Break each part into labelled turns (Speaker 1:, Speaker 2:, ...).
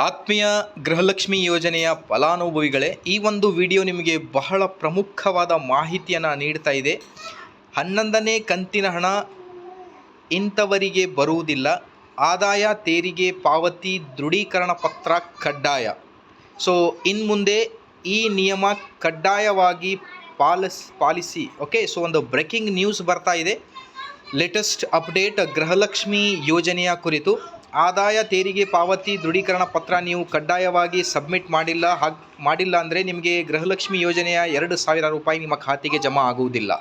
Speaker 1: ಆತ್ಮೀಯ ಗೃಹಲಕ್ಷ್ಮಿ ಯೋಜನೆಯ ಫಲಾನುಭವಿಗಳೇ, ಈ ಒಂದು ವಿಡಿಯೋ ನಿಮಗೆ ಬಹಳ ಪ್ರಮುಖವಾದ ಮಾಹಿತಿಯನ್ನು ನೀಡ್ತಾ ಇದೆ. ಹನ್ನೊಂದನೇ ಕಂತಿನ ಹಣ ಇಂಥವರಿಗೆ ಬರುವುದಿಲ್ಲ. ಆದಾಯ ತೆರಿಗೆ ಪಾವತಿ ದೃಢೀಕರಣ ಪತ್ರ ಕಡ್ಡಾಯ. ಸೊ ಇನ್ನು ಮುಂದೆ ಈ ನಿಯಮ ಕಡ್ಡಾಯವಾಗಿ ಪಾಲಿಸ್, ಪಾಲಿಸಿ ಓಕೆ ಸೊ ಒಂದು ಬ್ರೇಕಿಂಗ್ ನ್ಯೂಸ್ ಬರ್ತಾ ಇದೆ. ಲೇಟೆಸ್ಟ್ ಅಪ್ಡೇಟ್ ಗೃಹಲಕ್ಷ್ಮಿ ಯೋಜನೆಯ ಕುರಿತು. ಆದಾಯ ತೆರಿಗೆ ಪಾವತಿ ದೃಢೀಕರಣ ಪತ್ರ ನೀವು ಕಡ್ಡಾಯವಾಗಿ ಸಬ್ಮಿಟ್ ಮಾಡಿಲ್ಲ, ಹಾಗೆ ಮಾಡಿಲ್ಲ ಅಂದರೆ ನಿಮಗೆ ಗೃಹಲಕ್ಷ್ಮಿ ಯೋಜನೆಯ ಎರಡು ಸಾವಿರ ರೂಪಾಯಿ ನಿಮ್ಮ ಖಾತೆಗೆ ಜಮಾ ಆಗುವುದಿಲ್ಲ.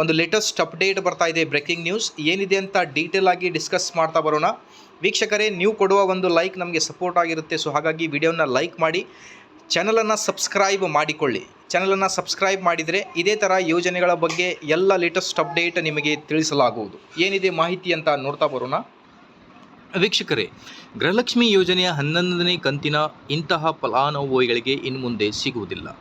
Speaker 1: ಒಂದು ಲೇಟೆಸ್ಟ್ ಅಪ್ಡೇಟ್ ಬರ್ತಾ ಇದೆ ಬ್ರೇಕಿಂಗ್ ನ್ಯೂಸ್ ಏನಿದೆ ಅಂತ ಡೀಟೇಲ್ ಆಗಿ ಡಿಸ್ಕಸ್ ಮಾಡ್ತಾ ಬರೋಣ. ವೀಕ್ಷಕರೇ, ನೀವು ಕೊಡುವ ಒಂದು ಲೈಕ್ ನಮಗೆ ಸಪೋರ್ಟ್ ಆಗಿರುತ್ತೆ. ಸೊ ಹಾಗಾಗಿ ವಿಡಿಯೋನ ಲೈಕ್ ಮಾಡಿ ಚಾನಲನ್ನು ಸಬ್ಸ್ಕ್ರೈಬ್ ಮಾಡಿಕೊಳ್ಳಿ. ಚಾನಲನ್ನು ಸಬ್ಸ್ಕ್ರೈಬ್ ಮಾಡಿದರೆ ಇದೇ ಥರ ಯೋಜನೆಗಳ ಬಗ್ಗೆ ಎಲ್ಲ ಲೇಟೆಸ್ಟ್ ಅಪ್ಡೇಟ್ ನಿಮಗೆ ತಿಳಿಸಲಾಗುವುದು. ಏನಿದೆ ಮಾಹಿತಿ ಅಂತ ನೋಡ್ತಾ ಬರೋಣ. ವೀಕ್ಷಕರೇ, ಗೃಹಲಕ್ಷ್ಮಿ ಯೋಜನೆಯ ಹನ್ನೊಂದನೇ ಕಂತಿನ ಇಂತಹ ಫಲಾನುಭವಿಗಳಿಗೆ ಇನ್ನು ಮುಂದೆ ಸಿಗುವುದಿಲ್ಲ.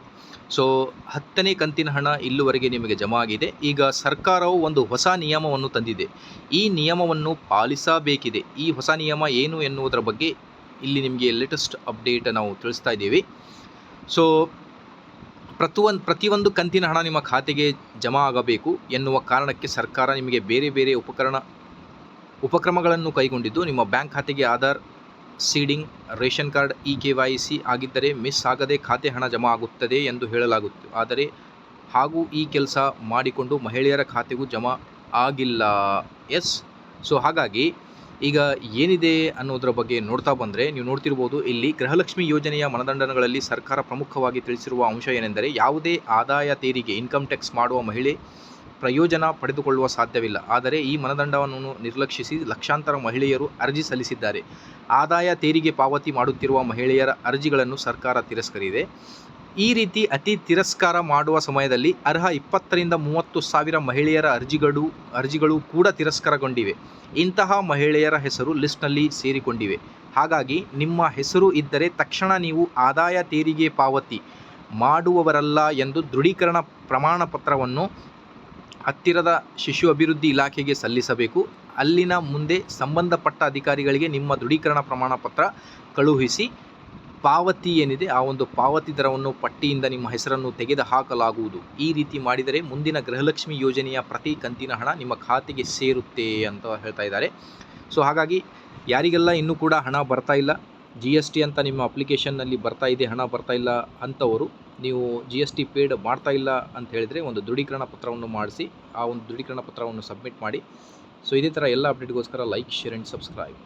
Speaker 1: ಸೊ, ಹತ್ತನೇ ಕಂತಿನ ಹಣ ಇಲ್ಲಿವರೆಗೆ ನಿಮಗೆ ಜಮಾ ಆಗಿದೆ ಈಗ ಸರ್ಕಾರವು ಒಂದು ಹೊಸ ನಿಯಮವನ್ನು ತಂದಿದೆ. ಈ ನಿಯಮವನ್ನು ಪಾಲಿಸಬೇಕಿದೆ. ಈ ಹೊಸ ನಿಯಮ ಏನು ಎನ್ನುವುದರ ಬಗ್ಗೆ ಇಲ್ಲಿ ನಿಮಗೆ ಲೇಟೆಸ್ಟ್ ಅಪ್ಡೇಟ್ ನಾವು ತಿಳಿಸ್ತಾ ಇದ್ದೀವಿ. ಸೊ ಪ್ರತಿಯೊಂದು ಪ್ರತಿಯೊಂದು ಕಂತಿನ ಹಣ ನಿಮ್ಮ ಖಾತೆಗೆ ಜಮಾ ಆಗಬೇಕು ಎನ್ನುವ ಕಾರಣಕ್ಕೆ ಸರ್ಕಾರ ನಿಮಗೆ ಬೇರೆ ಬೇರೆ ಉಪಕರಣ ಉಪಕ್ರಮಗಳನ್ನು ಕೈಗೊಂಡಿದ್ದು, ನಿಮ್ಮ ಬ್ಯಾಂಕ್ ಖಾತೆಗೆ Aadhaar seeding, ration card E K Y C ಆಗಿದ್ದರೆ ಮಿಸ್ ಆಗದೆ ಖಾತೆ ಹಣ ಜಮಾ ಆಗುತ್ತದೆ ಎಂದು ಹೇಳಲಾಗುತ್ತೆ ಆದರೆ, ಹಾಗೂ ಈ ಕೆಲಸ ಮಾಡಿಕೊಂಡು ಮಹಿಳೆಯರ ಖಾತೆಗೂ ಜಮಾ ಆಗಿಲ್ಲ. ಎಸ್? ಸೊ, ಹಾಗಾಗಿ ಈಗ ಏನಿದೆ ಅನ್ನೋದರ ಬಗ್ಗೆ ನೋಡ್ತಾ ಬಂದರೆ, ನೀವು ನೋಡ್ತಿರ್ಬೋದು, ಇಲ್ಲಿ ಗೃಹಲಕ್ಷ್ಮಿ ಯೋಜನೆಯ ಮನದಂಡನಗಳಲ್ಲಿ ಸರ್ಕಾರ ಪ್ರಮುಖವಾಗಿ ತಿಳಿಸಿರುವ ಅಂಶ ಏನೆಂದರೆ, ಯಾವುದೇ ಆದಾಯ ತೆರಿಗೆ ಇನ್ಕಮ್ ಟ್ಯಾಕ್ಸ್ ಮಾಡುವ ಮಹಿಳೆ ಪ್ರಯೋಜನ ಪಡೆದುಕೊಳ್ಳುವ ಸಾಧ್ಯವಿಲ್ಲ. ಆದರೆ ಈ ಮನದಂಡವನ್ನು ನಿರ್ಲಕ್ಷಿಸಿ ಲಕ್ಷಾಂತರ ಮಹಿಳೆಯರು ಅರ್ಜಿ ಸಲ್ಲಿಸಿದ್ದಾರೆ. ಆದಾಯ ತೆರಿಗೆ ಪಾವತಿ ಮಾಡುತ್ತಿರುವ ಮಹಿಳೆಯರ ಅರ್ಜಿಗಳನ್ನು ಸರ್ಕಾರ ತಿರಸ್ಕರಿದೆ ಈ ರೀತಿ ಅತಿ ತಿರಸ್ಕಾರ ಮಾಡುವ ಸಮಯದಲ್ಲಿ ಅರ್ಹ ಇಪ್ಪತ್ತರಿಂದ ಮೂವತ್ತು ಸಾವಿರ ಮಹಿಳೆಯರ ಅರ್ಜಿಗಳು ಅರ್ಜಿಗಳು ಕೂಡ ತಿರಸ್ಕಾರಗೊಂಡಿವೆ. ಇಂತಹ ಮಹಿಳೆಯರ ಹೆಸರು ಲಿಸ್ಟ್ನಲ್ಲಿ ಸೇರಿಕೊಂಡಿವೆ. ಹಾಗಾಗಿ ನಿಮ್ಮ ಹೆಸರು ಇದ್ದರೆ ತಕ್ಷಣ ನೀವು ಆದಾಯ ತೆರಿಗೆ ಪಾವತಿ ಮಾಡುವವರಲ್ಲ ಎಂದು ದೃಢೀಕರಣ ಪ್ರಮಾಣ ಪತ್ರವನ್ನು ಹತ್ತಿರದ ಶಿಶು ಅಭಿವೃದ್ಧಿ ಇಲಾಖೆಗೆ ಸಲ್ಲಿಸಬೇಕು. ಅಲ್ಲಿನ ಮುಂದೆ ಸಂಬಂಧಪಟ್ಟ ಅಧಿಕಾರಿಗಳಿಗೆ ನಿಮ್ಮ ದೃಢೀಕರಣ ಪ್ರಮಾಣ ಪತ್ರ ಕಳುಹಿಸಿ. ಪಾವತಿ ಏನಿದೆ ಆ ಒಂದು ಪಾವತಿ ದರವನ್ನು ಪಟ್ಟಿಯಿಂದ ನಿಮ್ಮ ಹೆಸರನ್ನು ತೆಗೆದು ಹಾಕಲಾಗುವುದು ಈ ರೀತಿ ಮಾಡಿದರೆ ಮುಂದಿನ ಗೃಹಲಕ್ಷ್ಮಿ ಯೋಜನೆಯ ಪ್ರತಿ ಕಂತಿನ ಹಣ ನಿಮ್ಮ ಖಾತೆಗೆ ಸೇರುತ್ತೆ ಅಂತ ಹೇಳ್ತಾ ಇದ್ದಾರೆ. ಸೊ, ಹಾಗಾಗಿ ಯಾರಿಗೆಲ್ಲ ಇನ್ನೂ ಕೂಡ ಹಣ ಬರ್ತಾ ಇಲ್ಲ ಜಿ ಅಂತ ನಿಮ್ಮ ಅಪ್ಲಿಕೇಶನ್ನಲ್ಲಿ ಬರ್ತಾ ಇದೆ, ಹಣ ಬರ್ತಾ ಇಲ್ಲ ಅಂಥವರು ನೀವು ಜಿ ಎಸ್ ಟಿ ಪೇಡ್ ಮಾಡ್ತಾ ಇಲ್ಲ ಅಂತ ಹೇಳಿದರೆ ಒಂದು ದೃಢೀಕರಣ ಪತ್ರವನ್ನು ಮಾಡಿಸಿ, ಆ ಒಂದು ದೃಢೀಕರಣ ಪತ್ರವನ್ನು ಸಬ್ಮಿಟ್ ಮಾಡಿ. ಸೊ ಇದೇ ಥರ ಎಲ್ಲ ಅಪ್ಡೇಟ್ಗೋಸ್ಕರ ಲೈಕ್ ಶೇರ್ ಆ್ಯಂಡ್ ಸಬ್ಸ್ಕ್ರೈಬ್